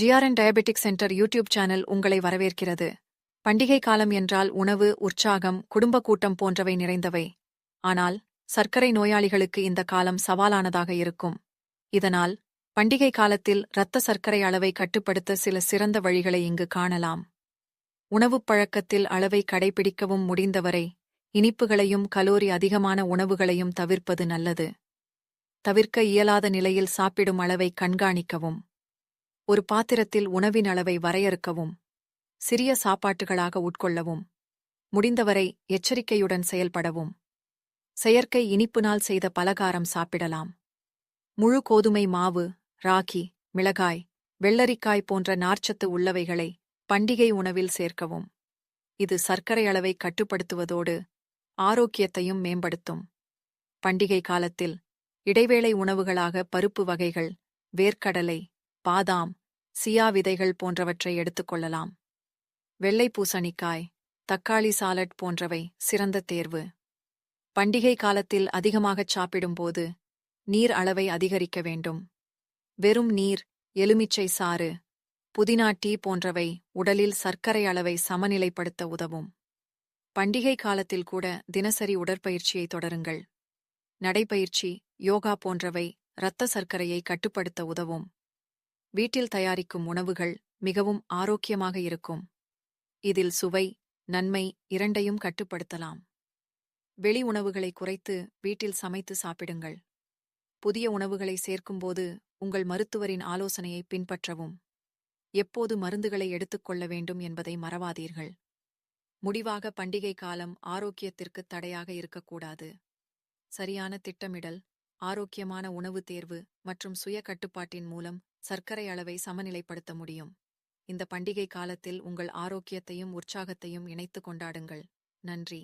GRN diabetic centre YouTube channel உங்களை வரவேற்கிறது. பண்டிகை காலம் என்றால் உணவு உற்சாகம் குடும்ப கூட்டம் போன்றவை நிறைந்தவை. ஆனால் சர்க்கரை நோயாளிகளுக்கு இந்த காலம் சவாலானதாக இருக்கும். இதனால் பண்டிகை காலத்தில் இரத்த சர்க்கரை அளவை கட்டுப்படுத்த சில சிறந்த வழிகளை இங்கு காணலாம். உணவுப் பழக்கத்தில் அளவை கடைபிடிக்கவும் முடிந்தவரை இனிப்புகளையும் கலோரி அதிகமான உணவுகளையும் தவிர்ப்பது நல்லது. தவிர்க்க இயலாத நிலையில் சாப்பிடும் அளவை கண்காணிக்கவும். ஒரு பாத்திரத்தில் உணவின் அளவை வரையறுக்கவும் சிறிய சாப்பாட்டுகளாக உட்கொள்ளவும் முடிந்தவரை எச்சரிக்கையுடன் செயல்படவும். செயற்கை இனிப்புனால் செய்த பலகாரம் சாப்பிடலாம். முழு கோதுமை மாவு ராகி மிளகாய் வெள்ளரிக்காய் போன்ற நார்ச்சத்து உள்ளவைகளை பண்டிகை உணவில் சேர்க்கவும். இது சர்க்கரை அளவை கட்டுப்படுத்துவதோடு ஆரோக்கியத்தையும் மேம்படுத்தும். பண்டிகை காலத்தில் இடைவேளை உணவுகளாக பருப்பு வகைகள் வேர்க்கடலை பாதாம் சியா விதைகள் போன்றவற்றை எடுத்துக்கொள்ளலாம் வெள்ளை பூசணிக்காய் தக்காளி சாலட் போன்றவை சிறந்த தேர்வு. பண்டிகை காலத்தில் அதிகமாகச் சாப்பிடும்போது நீர் அளவை அதிகரிக்க வேண்டும். வெறும் நீர் எலுமிச்சை சாறு புதினா டீ போன்றவை உடலில் சர்க்கரை அளவை சமநிலைப்படுத்த உதவும். பண்டிகை காலத்தில் கூட தினசரி உடற்பயிற்சியை தொடருங்கள். நடைபயிற்சி யோகா போன்றவை இரத்த சர்க்கரையை கட்டுப்படுத்த உதவும். வீட்டில் தயாரிக்கும் உணவுகள் மிகவும் ஆரோக்கியமாக இருக்கும். இதில் சுவை நன்மை இரண்டையும் கட்டுப்படுத்தலாம். வெளி உணவுகளை குறைத்து வீட்டில் சமைத்து சாப்பிடுங்கள். புதிய உணவுகளை சேர்க்கும்போது உங்கள் மருத்துவரின் ஆலோசனையை பின்பற்றவும். எப்போது மருந்துகளை எடுத்துக்கொள்ள வேண்டும் என்பதை மறவாதீர்கள். முடிவாக பண்டிகை காலம் ஆரோக்கியத்திற்கு தடையாக இருக்கக்கூடாது. சரியான திட்டமிடல் ஆரோக்கியமான உணவு தேர்வு மற்றும் சுய கட்டுப்பாட்டின் மூலம் சர்க்கரை அளவை சமநிலைப்படுத்த முடியும். இந்த பண்டிகை காலத்தில் உங்கள் ஆரோக்கியத்தையும் உற்சாகத்தையும் இணைத்து கொண்டாடுங்கள். நன்றி.